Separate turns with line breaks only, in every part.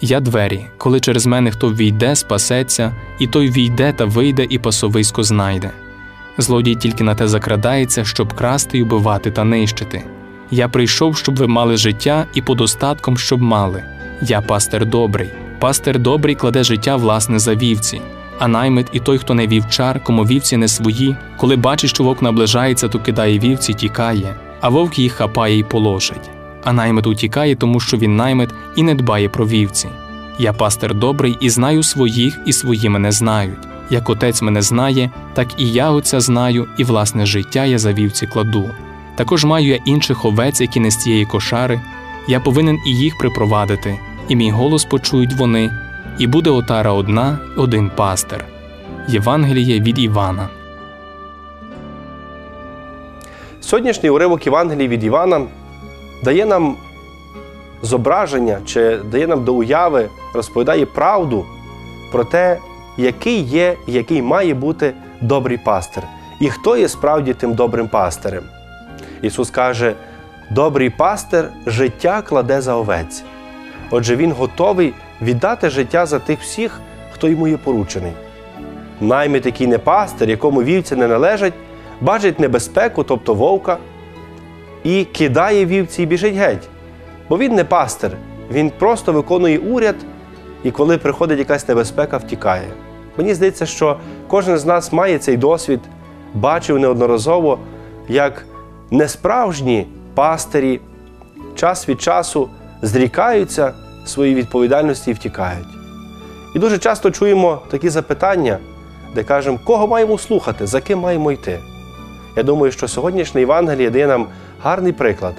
Я двері, коли через мене хто війде, спасеться, і той війде та вийде, і пасовисько знайде. Злодій тільки на те закрадається, щоб красти й убивати та нищити. Я прийшов, щоб ви мали життя, і подостатком, щоб мали. Я пастир добрий. Пастир добрий кладе життя власне за вівці. А наймит і той, хто не вівчар, кому вівці не свої, коли бачить, що вовк наближається, то кидає вівці, тікає, а вовк їх хапає й положить. А наймит утікає, тому що він наймит і не дбає про вівці. Я пастир добрий і знаю своїх, і свої мене знають. Як отець мене знає, так і я отця знаю, і власне життя я за вівці кладу. Також маю я інших овець, які не з цієї кошари. Я повинен і їх припровадити, і мій голос почують вони, і буде отара одна, один пастир. Євангеліє від Івана.
Сьогоднішній уривок Євангелії від Івана дає нам зображення чи дає нам до уяви, розповідає правду про те, який є, який має бути добрий пастир, і хто є справді тим добрим пастирем. Ісус каже: добрий пастир життя кладе за овець. Отже, Він готовий віддати життя за тих всіх, хто йому є поручений. Наймит, який не пастир, якому вівці не належать, бачить небезпеку, тобто вовка, і кидає вівці і біжить геть. Бо він не пастир, він просто виконує уряд, і коли приходить якась небезпека, втікає. Мені здається, що кожен з нас має цей досвід, бачив неодноразово, як несправжні пастирі час від часу зрікаються своєї відповідальності і втікають. І дуже часто чуємо такі запитання, де кажемо, кого маємо слухати, за ким маємо йти. Я думаю, що сьогоднішнє Євангеліє дає нам гарний приклад,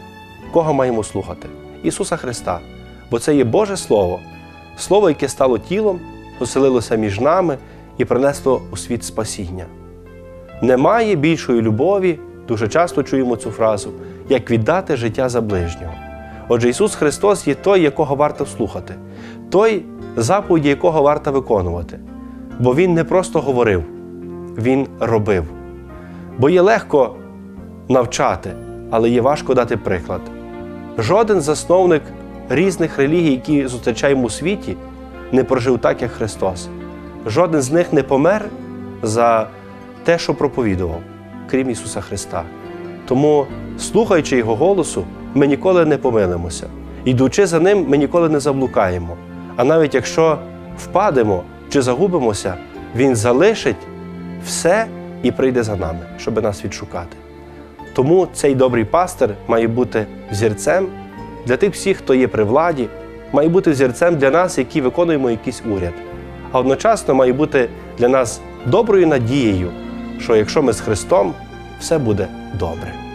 кого маємо слухати Ісуса Христа. Бо це є Боже Слово, Слово, яке стало тілом, оселилося між нами і принесло у світ спасіння. Немає більшої любові, дуже часто чуємо цю фразу, як віддати життя за ближнього. Отже, Ісус Христос є той, якого варто слухати, той, заповіді якого варто виконувати. Бо Він не просто говорив, Він робив. Бо є легко навчати, але є важко дати приклад. Жоден засновник різних релігій, які зустрічаємо у світі, не прожив так, як Христос. Жоден з них не помер за те, що проповідував, крім Ісуса Христа. Тому, слухаючи Його голосу, ми ніколи не помилимося. Йдучи за Ним, ми ніколи не заблукаємо. А навіть якщо впадемо чи загубимося, Він залишить все і прийде за нами, щоб нас відшукати. Тому цей добрий пастир має бути взірцем для тих всіх, хто є при владі, має бути взірцем для нас, які виконуємо якийсь уряд. А одночасно має бути для нас доброю надією, що якщо ми з Христом, все буде добре.